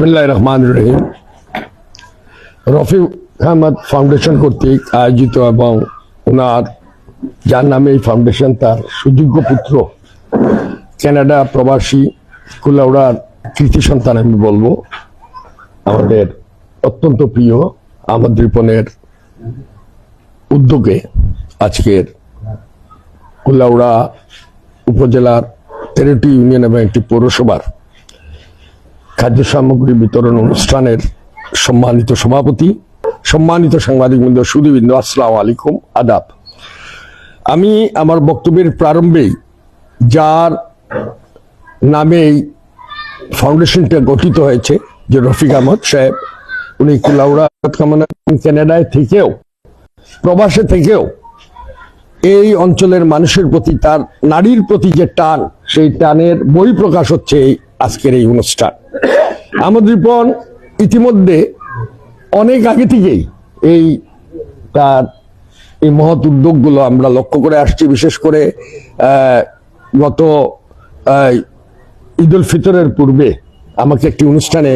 বিসমিল্লাহ রহমান রহিম। রফি আহমদ ফাউন্ডেশন কর্তৃক আয়োজিত এবং ওনার, যার নামে এই ফাউন্ডেশন, তার সুযোগ্য পুত্র, কানাডা প্রবাসী কুলাউড়ার কৃতি সন্তান আমি বলব। আমাদের অত্যন্ত প্রিয় আমদ রিপনের উদ্যোগে আজকের কুলাউড়া উপজেলার তেরোটি ইউনিয়ন এবং একটি পৌরসভার খাদ্য সামগ্রী বিতরণ অনুষ্ঠানের সম্মানিত সভাপতি, সম্মানিত সাংবাদিক বৃন্দ সুদীবৃন্দ আসসালাম আলাইকুম, আদাব। আমি আমার বক্তব্যের প্রারম্ভেই যার নামেই ফাউন্ডেশনটা গঠিত হয়েছে, যে রফিক আহমদ সাহেব, উনি কুলাউড়া কামনা কানাডায় থেকেও, প্রবাসে থেকেও এই অঞ্চলের মানুষের প্রতি তার নারীর প্রতি যে টান, সেই টানের বই প্রকাশ হচ্ছে এই আজকের এই অনুষ্ঠান। আমদ রিপন ইতিমধ্যে অনেক আগে থেকেই এই তার এই মহৎ উদ্যোগগুলো আমরা লক্ষ্য করে আসছি, বিশেষ করে গত ঈদ উল ফিতরের পূর্বে আমাকে একটি অনুষ্ঠানে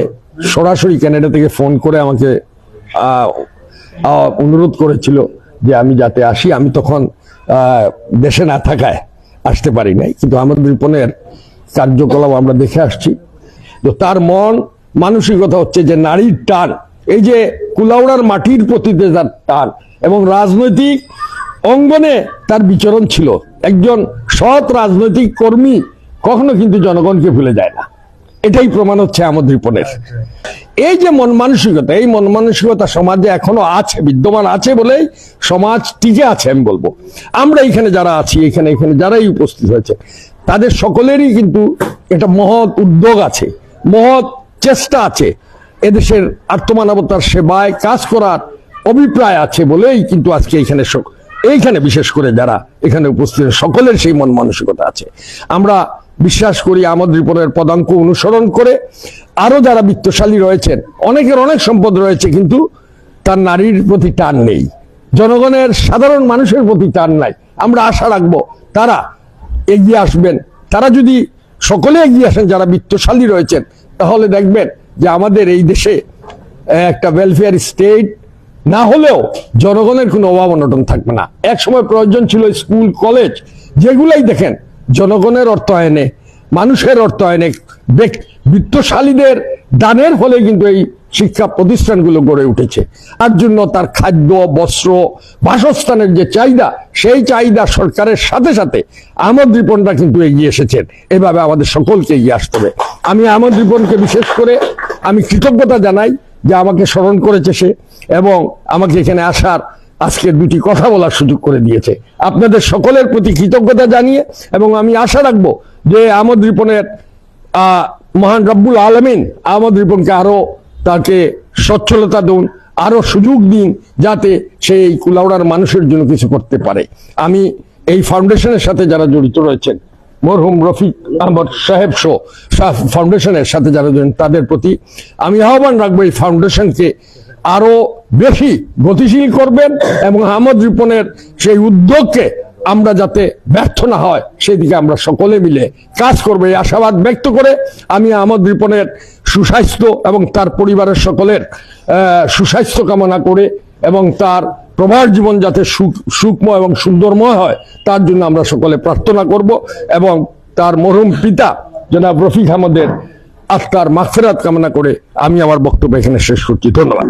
সরাসরি ক্যানাডা থেকে ফোন করে আমাকে অনুরোধ করেছিল যে আমি যাতে আসি। আমি তখন দেশে না থাকায় আসতে পারি নাই। কিন্তু আমাদের রিপনের কার্যকলাপ আমরা দেখে আসছি। তো তার মন মানসিকতা হচ্ছে যে নারীর টান, এই যে কুলাউড়ার মাটির প্রতি তার টান এবং রাজনৈতিক অঙ্গনে তার বিচরণ ছিল। একজন সৎ রাজনৈতিক কর্মী কখনো কিন্তু জনগণকে ভুলে যায় না। এটাই প্রমাণ হচ্ছে আমাদের রিপনের। এই যে মন মানসিকতা, এই মন মানসিকতা সমাজে এখনও আছে, বিদ্যমান আছে বলেই সমাজ টিকে আছে আমি বলব। আমরা এখানে যারা আছি, এখানে এখানে যারাই উপস্থিত হয়েছে তাদের সকলেরই কিন্তু একটা মহৎ উদ্যোগ আছে, মহৎ চেষ্টা আছে। এদেশের আত্মমানবতার সেবায় কাজ করার অভিপ্রায় আছে বলেই কিন্তু আজকে সক- এইখানে বিশেষ করে যারা এখানে উপস্থিত সকলের সেই মন মানসিকতা আছে। আমরা বিশ্বাস করি আমদ রিপনের পদাঙ্ক অনুসরণ করে আরও যারা বিত্তশালী রয়েছেন, অনেকের অনেক সম্পদ রয়েছে কিন্তু তার নারীর প্রতি টান নেই। জনগণের সাধারণ মানুষের প্রতি টান নাই। আমরা আশা রাখব তারা এগিয়ে আসবেন। তারা যদি সকলে এগিয়ে আসেন, যারা বিত্তশালী রয়েছেন, তাহলে দেখবেন যে আমাদের এই দেশে একটা ওয়েলফেয়ার স্টেট না হলেও জনগণের কোনো অভাব অনটন থাকবে না। এক সময় প্রয়োজন ছিল স্কুল কলেজ যেগুলাই দেখেন, জনগণের অর্থায়নে মানুষের অর্থায়নে বিত্তশালীদের দানের ফলে কিন্তু এই শিক্ষা প্রতিষ্ঠানগুলো গড়ে উঠেছে। আর জন্য তার খাদ্য, বস্ত্র, বাসস্থানের যে চাহিদা, সেই চাহিদা সরকারের সাথে সাথে আমদ রিপনরা কিন্তু এগিয়ে এসেছেন। এভাবে আমাদের সকলকে এগিয়ে আসতে হবে। আমি আমদ রিপনকে বিশেষ করে আমি কৃতজ্ঞতা জানাই যে আমাকে স্মরণ করেছে সে এবং আমাকে এখানে আসার আজকে দুটি কথা বলার সুযোগ করে দিয়েছে। আপনাদের সকলের প্রতি কৃতজ্ঞতা জানিয়ে এবং আমি আশা রাখব যে আমদ রিপনের মহান রব্বুল আলমিন আমদ রিপনকে আরও তাকে সচ্ছলতা দিন, আরও সুযোগ দিন, যাতে সে এই কুলাউড়ার মানুষের জন্য কিছু করতে পারে। আমি এই ফাউন্ডেশনের সাথে যারা জড়িত রয়েছেন, মরহুম রফিক আহমদ সাহেব শো ফাউন্ডেশনের সাথে যারা জড়িত তাদের প্রতি আমি আহ্বান রাখব এই ফাউন্ডেশনকে আরও বেশি গতিশীল করবেন এবং আহমদ রিপনের সেই উদ্যোগকে আমরা যাতে ব্যর্থ না হয়, সেদিকে আমরা সকলে মিলে কাজ করব। এই আশাবাদ ব্যক্ত করে আমি আহমদ রিপনের সুস্বাস্থ্য এবং তার পরিবারের সকলের সুস্বাস্থ্য কামনা করে এবং তার প্রবাস জীবন যাতে সুখ, সুখময় এবং সুন্দরময় হয়, তার জন্য আমরা সকলে প্রার্থনা করব এবং তার মরহুম পিতা জনাব রফিক আহমদের আত্মার মাফেরাত কামনা করে আমি আমার বক্তব্য এখানে শেষ করছি। ধন্যবাদ।